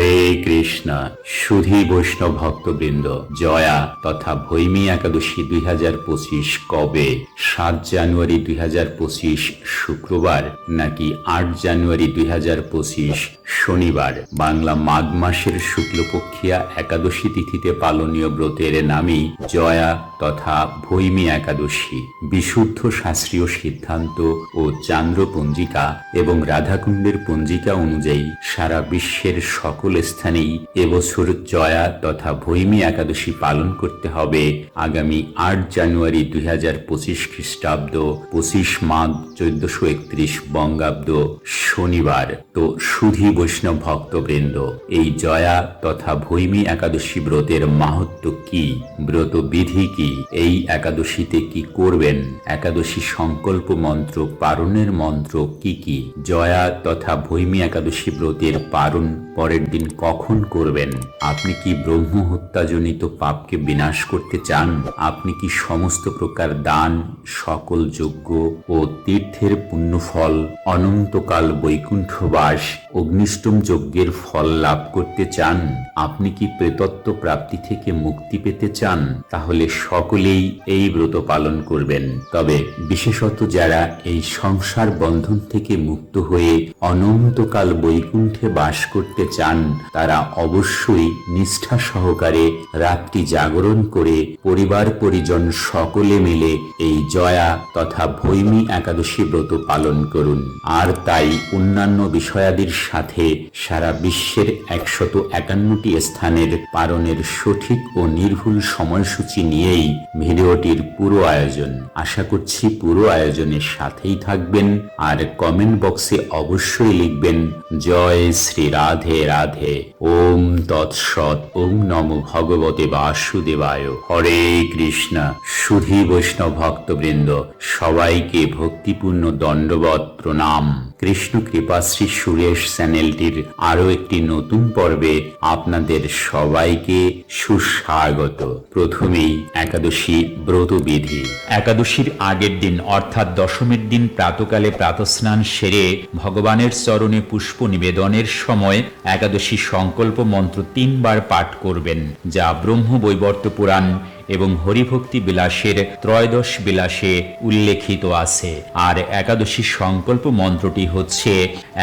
হরে কৃষ্ণ। সুধী বৈষ্ণব ভক্তবৃন্দ, জয়া তথা ভৈমী একাদশী দুই হাজার পঁচিশ কবে? সাত জানুয়ারি দুই হাজার পঁচিশ শুক্রবার নাকি আট জানুয়ারি দুই হাজার পঁচিশ শনিবার? বাংলা মাঘ মাসের শুক্লপক্ষিয়া একাদশী তিথিতে পালনীয় ব্রতের নামই জয়া তথা ভৈমী একাদশী। বিশুদ্ধ শাস্ত্রীয় সিদ্ধান্ত ও চান্দ্র পঞ্জিকা এবং রাধাকুণ্ডের পঞ্জিকা অনুযায়ী সারা বিশ্বের সকল স্থানেই এবছর জয়া তথা ভৈমী একাদশী পালন করতে হবে। আগামী আট জানুয়ারি দুই হাজার পঁচিশ খ্রিস্টাব্দ পঁচিশ মাঘ চোদ্দশো একত্রিশ বঙ্গাব্দ শনিবার। তো সুধী বৈষ্ণব ভক্তবৃন্দ, এই জয়া তথা ভৈমী একাদশী ব্রতের মাহাত্ম কি? ব্রত বিধি কি? এই একাদশীতে কি করবেন? একাদশী সংকল্প মন্ত্র পারণের মন্ত্র কি কি? জয়া তথা ভৈমী একাদশী ব্রতের পারণ পরের দিন কখন করবেন? আপনি কি ব্রহ্ম হত্যাজনিত পাপকে বিনাশ করতে চান? আপনি কি সমস্ত প্রকার দান, সকল যজ্ঞ ও তীর্থের পুণ্যফল, অনন্তকাল বৈকুণ্ঠবাস, অগ্নিষ্টম যজ্ঞের ফল লাভ করতে চান? আপনি কি প্রেতত্ব প্রাপ্তি থেকে মুক্তি পেতে চান? তাহলে সকলেই এই ব্রত পালন করবেন। তবে বিশেষত যারা এই সংসার বন্ধন থেকে মুক্ত হয়ে অনন্তকাল বৈকুণ্ঠে বাস করতে চান তারা অবশ্যই নিষ্ঠা সহকারে রাত্রি জাগরণ করে পরিবার পরিজন সকলে মিলে এই জয়া তথা ভৈমী একাদশী ব্রত পালন করুন। আর তাই অন্যান্য বিষয়াদির সাথে সারা বিশ্বের একশত একান্নটি স্থানের পালনের সঠিক ও নির্ভুল সময়সূচি নিয়েই ভিডিওটির পুরো আয়োজন। আশা করছি পুরো আয়োজনের সাথেই থাকবেন। আর কমেন্ট বক্সে অবশ্যই লিখবেন, জয় শ্রী রাধে রাধে। ওম তৎসৎ, ওম নম ভগবতে বাসুদেবায়। হরে কৃষ্ণা, সুধী বৈষ্ণব ভক্তবৃন্দ, সবাইকে ভক্তিপূর্ণ দণ্ডবত প্রণাম। কৃষ্ণ কৃপাশ্রী সুরেশ চ্যানেলটির আরও একটি নতুন পর্বে আপনাদের সবাইকে সুস্বাগত। প্রথমেই একাদশী ব্রতবিধি একাদশীর আগের দিন অর্থাৎ দশমীর দিন প্রাতকালে প্রাতস্নান সেরে ভগবানের চরণে পুষ্প নিবেদনের সময় একাদশী সংকল্প মন্ত্র তিনবার পাঠ করবেন, যা ব্রহ্ম বৈবর্ত পুরাণ এবং হরিভক্তি বিলাসের ত্রয়োদশ বিলাসে উল্লেখিত আছে। আর একাদশী সংকল্প মন্ত্রটি হচ্ছে,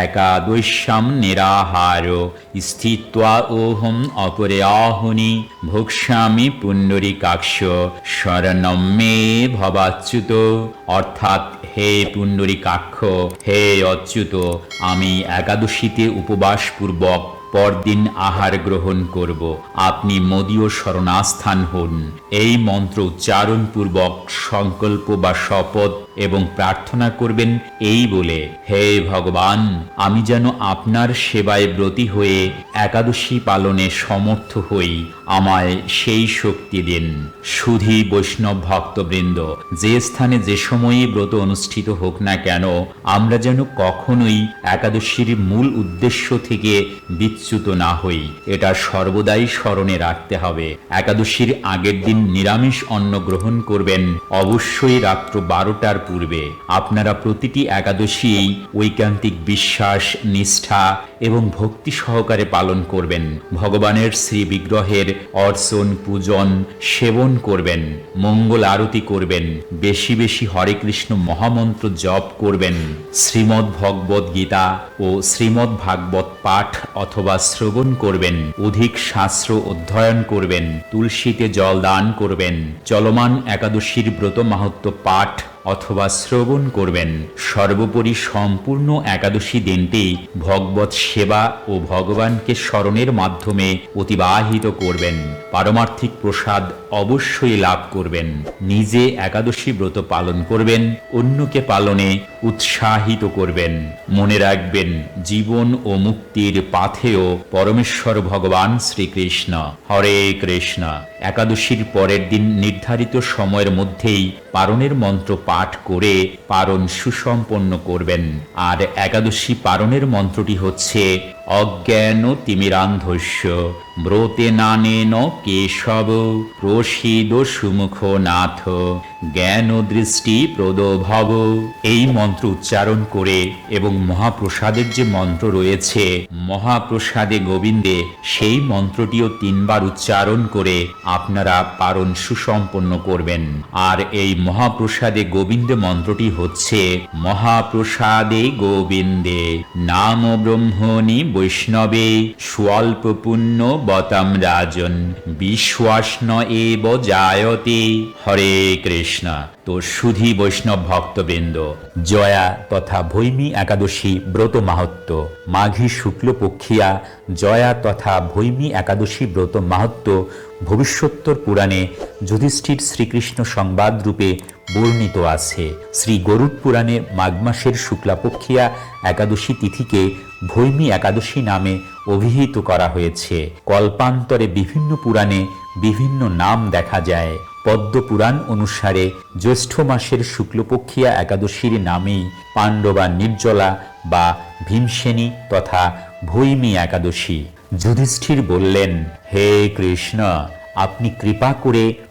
একাদশ্যাম নিরাহার স্থিত্বা ওহম অপরে আহনি ভোক্সামি পুণ্ডরিকাক্ষ শরণম মে ভবাচ্যুত। অর্থাৎ, হে পুণ্ডরী কাক্ষ হে অচ্যুত, আমি একাদশীতে উপবাসপূর্বক পরদিন আহার গ্রহণ করব। আপনি মদীয় শরণাস্থান হন। এই মন্ত্র উচ্চারণ পূর্বক সংকল্প বা শপথ এবং প্রার্থনা করবেন এই বলে, হে ভগবান, আমি যেন আপনার সেবায় ব্রতী হয়ে একাদশী পালনে সমর্থ হই। আমায় সেই শক্তি দিন। সুধী বৈষ্ণব ভক্তবৃন্দ, যে স্থানে যে সময়ে ব্রত অনুষ্ঠিত হোক না কেন, আমরা যেন কখনোই একাদশীর মূল উদ্দেশ্য থেকে বিচ্যুত না হই। এটা সর্বদাই স্মরণে রাখতে হবে। একাদশীর আগের দিন নিরামিষ অন্ন গ্রহণ করবেন। অবশ্যই রাত্র বারোটার পূর্বে। আপনারা প্রতিটি একাদশী ঐকান্তিক বিশ্বাস, নিষ্ঠা এবং ভক্তি সহকারে পালন করবেন। ভগবানের শ্রী অর্চন, পূজন, সেবন করবেন। মঙ্গল আরতি করবেন। বেশি বেশি হরে কৃষ্ণ মহামন্ত্র জপ করবেন। শ্রীমদ্ ভগবত গীতা ও শ্রীমদ্ ভাগবত পাঠ অথবা শ্রবণ করবেন। অধিক শাস্ত্র অধ্যয়ন করবেন। তুলসীতে জল দান করবেন। চলমান একাদশীর ব্রত মাহাত্ম পাঠ অথবা শ্রবণ করবেন। সর্বোপরি সম্পূর্ণ একাদশী দিনটি ভগবত সেবা ও ভগবানকে স্মরণের মাধ্যমে অতিবাহিত করবেন। পারমার্থিক প্রসাদ অবশ্যই লাভ করবেন। নিজে একাদশী ব্রত পালন করবেন, অন্যকে পালনে উৎসাহিত করবেন। মনে রাখবেন, জীবন ও মুক্তির পাথেও পরমেশ্বর ভগবান শ্রীকৃষ্ণ। হরে কৃষ্ণ। একাদশীর পরের দিন নির্ধারিত সময়ের মধ্যেই পারণের মন্ত্র পাঠ করে পারণ সুসম্পন্ন করবেন। আর একাদশী পারণের মন্ত্রটি হচ্ছে অজ্ঞান তিমিরান্ধস্য, ব্রতে নানেন কেশব, প্রসিদ সুমুখ নাথ, জ্ঞান দৃষ্টি প্রদভব। এই মন্ত্র উচ্চারণ করে এবং মহাপ্রসাদের যে মন্ত্র রয়েছে, মহাপ্রসাদে গোবিন্দে, সেই মন্ত্রটিও তিনবার উচ্চারণ করে আপনারা পারণ সুসম্পন্ন করবেন। আর এই মহাপ্রসাদে গোবিন্দে মন্ত্রটি হচ্ছে, মহাপ্রসাদে গোবিন্দে, নাম ব্রহ্মণি বৈষ্ণবে স্বল্প পুণ্য বতাম রাজন বিশ্বাস ন এব জায়তে। হরে কৃষ্ণ। তো সুধী বৈষ্ণব ভক্তবৃন্দ, জয়া তথা ভৈমী একাদশী ব্রত মাহাত্ম মাঘী শুক্লপক্ষিয়া, জয়া তথা ভৈমী একাদশী ব্রত মাহাত্ম ভবিষ্যোত্তর পুরাণে যুধিষ্ঠির শ্রীকৃষ্ণ সংবাদ রূপে বর্ণিত আছে। শ্রী গরুড পুরাণে মাঘ মাসের শুক্লাপক্ষিয়া একাদশী তিথিকে ভৈমী একাদশী নামে অভিহিত করা হয়েছে। কল্পান্তরে বিভিন্ন পুরাণে বিভিন্ন নাম দেখা যায়। পদ্মপুরাণ অনুসারে জ্যৈষ্ঠ মাসের শুক্লপক্ষিয়া একাদশীর নামেই পাণ্ডবা নির্জলা বা ভীমসেনী তথা ভৈমী একাদশী। যুধিষ্ঠির বললেন, হে কৃষ্ণ, আপনি কৃপা করে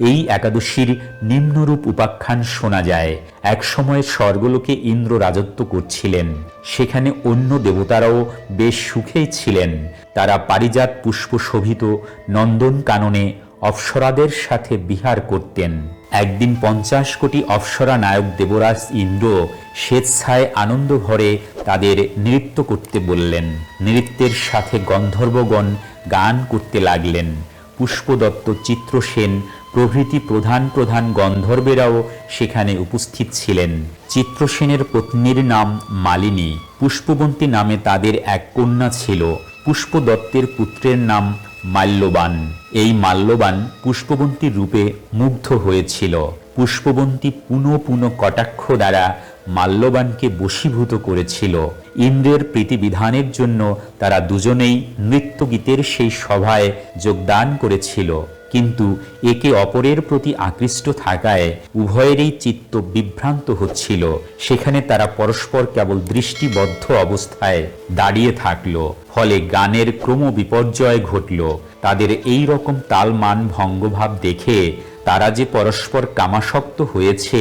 এই একাদশীর নিম্নরূপ উপাখ্যান শোনা যায়। একসময় স্বর্গলোকে ইন্দ্র রাজত্ব করছিলেন। সেখানে অন্য দেবতারাও বেশ সুখেই ছিলেন। তারা পারিজাত পুষ্প শোভিত নন্দন কাননে অপ্সরাদের সাথে বিহার করতেন। একদিন পঞ্চাশ কোটি অপ্সরা নায়ক দেবরাজ ইন্দ্র স্বেচ্ছায় আনন্দ ভরে তাদের নৃত্য করতে বললেন। নৃত্যের সাথে গন্ধর্বগণ গান করতে লাগলেন। পুষ্পদত্ত চিত্রসেন প্রভৃতি প্রধান প্রধান গন্ধর্বেরাও সেখানে উপস্থিত ছিলেন। চিত্রসেনের পত্নীর নাম মালিনী। পুষ্পবন্তী নামে তাদের এক কন্যা ছিল। পুষ্পদত্তের পুত্রের নাম মাল্যবান। এই মাল্যবান পুষ্পবন্তীর রূপে মুগ্ধ হয়েছিল। পুষ্পবন্তী পুনঃ পুনঃ কটাক্ষ দ্বারা মাল্যবানকে বশীভূত করেছিল। ইন্দ্রের প্রীতিবিধানের জন্য তারা দুজনেই নৃত্যগীতের সেই সভায় যোগদান করেছিল। কিন্তু একে অপরের প্রতি আকৃষ্ট থাকায় উভয়েরই চিত্ত বিভ্রান্ত হচ্ছিল। সেখানে তারা পরস্পর কেবল দৃষ্টিবদ্ধ অবস্থায় দাঁড়িয়ে থাকল, ফলে গানের ক্রম বিপর্যয় ঘটল। তাদের এই রকম তালমান ভঙ্গভাব দেখে তারা যে পরস্পর কামাসক্ত হয়েছে,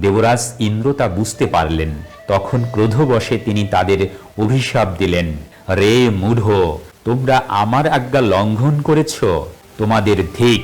দেবরাজ ইন্দ্র তা বুঝতে পারলেন। তখন ক্রোধবশে তিনি তাদের অভিশাপ দিলেন, রে মূঢ়, তোমরা আমার আজ্ঞা লঙ্ঘন করেছ? তোমাদের ধিক।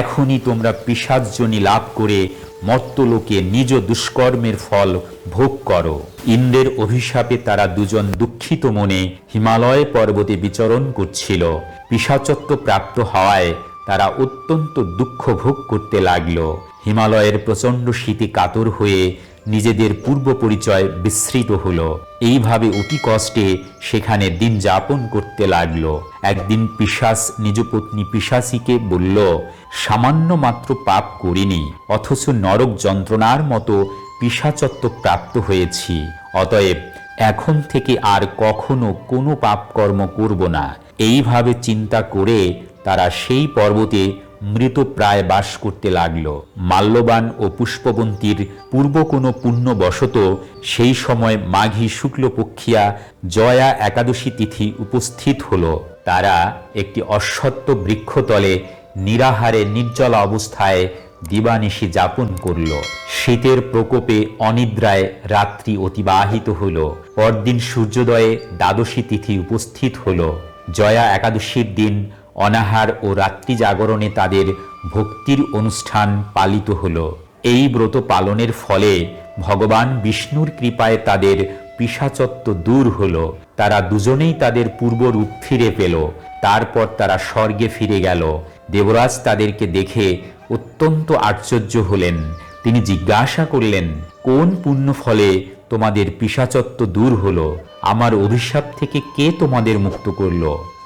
এখনই তোমরা পিসাজনী লাভ করে মর্তলোকে নিজ দুষ্কর্মের ফল ভোগ করো। ইন্দ্রের অভিশাপে তারা দুজন দুঃখিত মনে হিমালয় পর্বতে বিচরণ করছিল। পিসাচত্ব প্রাপ্ত হওয়ায় তারা অত্যন্ত দুঃখ ভোগ করতে লাগল। হিমালয়ের প্রচণ্ড শীতে কাতর হয়ে নিজেদের পূর্ব পরিচয় বিস্মৃত হল। এইভাবে অতি কষ্টে সেখানে দিন যাপন করতে লাগল। একদিন পিসাস নিজ পত্নী পিসাসীকে বলল, সামান্য মাত্র পাপ করিনি, অথচ নরক যন্ত্রণার মতো পিসাচত্ব প্রাপ্ত হয়েছি। অতএব এখন থেকে আর কখনো কোনো পাপকর্ম করব না। এইভাবে চিন্তা করে তারা সেই পর্বতে মৃত প্রায় বাস করতে লাগল। মাল্যবান ও পুষ্পবন্তীর পূর্ব কোনো পুণ্যবশত সেই সময় মাঘী শুক্লপক্ষিয়া জয়া একাদশী তিথি উপস্থিত হল। তারা একটি অশ্বত্থ বৃক্ষতলে নিরাহারে নির্জলা অবস্থায় দিবানিশি যাপন করল। শীতের প্রকোপে অনিদ্রায় রাত্রি অতিবাহিত হল। পরদিন সূর্যোদয়ে দ্বাদশী তিথি উপস্থিত হল। জয়া একাদশীর দিন অনাহার ও রাত্রি জাগরণে তাদের ভক্তির অনুষ্ঠান পালিত হল। এই ব্রত পালনের ফলে ভগবান বিষ্ণুর কৃপায় তাদের পিসাচত্ব দূর হল। তারা দুজনেই তাদের পূর্ব পূর্বরূপ ফিরে পেল। তারপর তারা স্বর্গে ফিরে গেল। দেবরাজ তাদেরকে দেখে অত্যন্ত আশ্চর্য হলেন। তিনি জিজ্ঞাসা করলেন, কোন পুণ্য ফলে তোমাদের পিসাচত্ব দূর হলো? আমার অভিশাপ থেকে কে তোমাদের মুক্ত করল?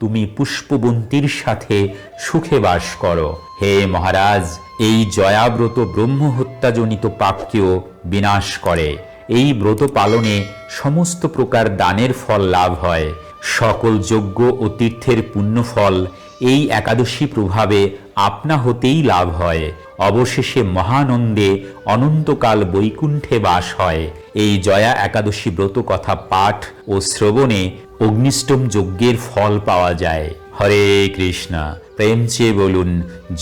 তুমি পুষ্পবন্তীর সাথে সুখে বাস করো। হে মহারাজ, এই জয়াব্রত ব্রহ্ম হত্যাজনিত পাপকেও বিনাশ করে। এই ব্রত পালনে সমস্ত প্রকার দানের ফল লাভ হয়। সকল যজ্ঞ ও তীর্থের পুণ্যফল এই একাদশী প্রভাবে আপনা হতেই লাভ হয়। অবশেষে মহানন্দে অনন্তকাল বৈকুণ্ঠে বাস হয়। এই জয়া একাদশী ব্রত কথা পাঠ ও শ্রবণে অগ্নিষ্টম যজ্ঞের ফল পাওয়া যায়। হরে কৃষ্ণ। প্রেম চেয়ে বলুন,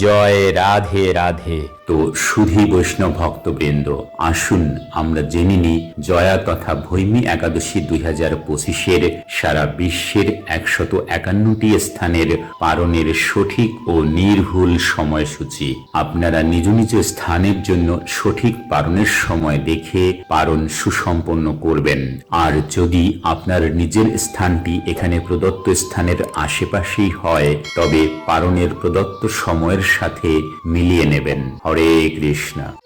জয় রাধে রাধে। তো সুধী বৈষ্ণব ভক্তবৃন্দ, আসুন আমরা জেনে নিই, জয়া তথা ভৈমী একাদশী দুই হাজার পঁচিশের সারা বিশ্বের একশত একান্নটি স্থানের পালনের সঠিক ও নির্ভুল সময়সূচি। আপনারা নিজ নিজ স্থানের জন্য সঠিক পালনের সময় দেখে পালন সুসম্পন্ন করবেন। আর যদি আপনার নিজের স্থানটি এখানে প্রদত্ত স্থানের আশেপাশেই হয়, তবে পালনের প্রদত্ত সময়ের সাথে মিলিয়ে নেবেন। হরে কৃষ্ণ।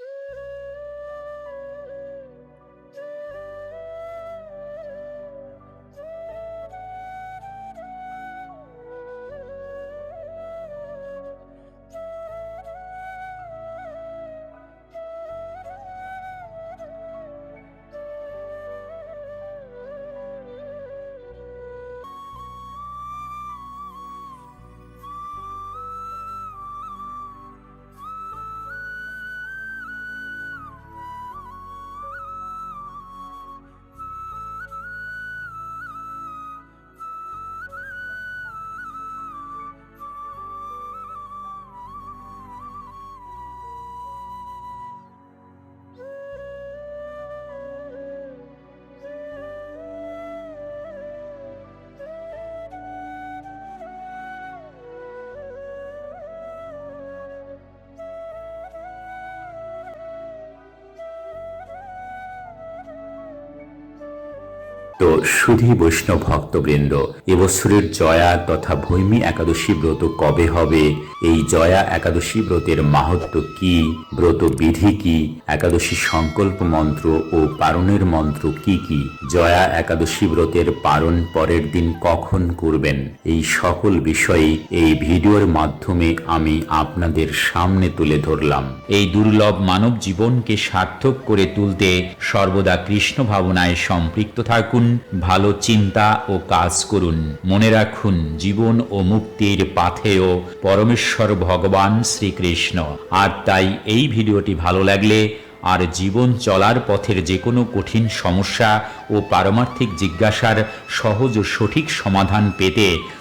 তো সুধী বৈষ্ণব ভক্তবৃন্দ, এবছরের জয়া তথা ভৈমী একাদশী ব্রত কবে হবে? এই জয়া একাদশী ব্রতের মাহাত্ম কি? ব্রত বিধি কি? একাদশী সংকল্প মন্ত্র ও পারণের মন্ত্র কি কি? জয়া একাদশী ব্রতের পারণ পরের দিন কখন করবেন? এই সকল বিষয়ে এই ভিডিওর মাধ্যমে আমি আপনাদের সামনে তুলে ধরলাম। এই দুর্লভ মানব জীবনকে সার্থক করে তুলতে সর্বদা কৃষ্ণ ভাবনায় সম্পৃক্ত থাকুন। ভালো চিন্তা ও কাজ করুন। মনে রাখুন, জীবন ও মুক্তির পাথেয় পরমেশ্বর ভগবান শ্রীকৃষ্ণ। আর তাই এই ভিডিওটি ভালো লাগলে আর জীবন চলার পথের যে কোনো কঠিন সমস্যা ও পারমার্থিক জিজ্ঞাসার সহজ ও সঠিক সমাধান পেতে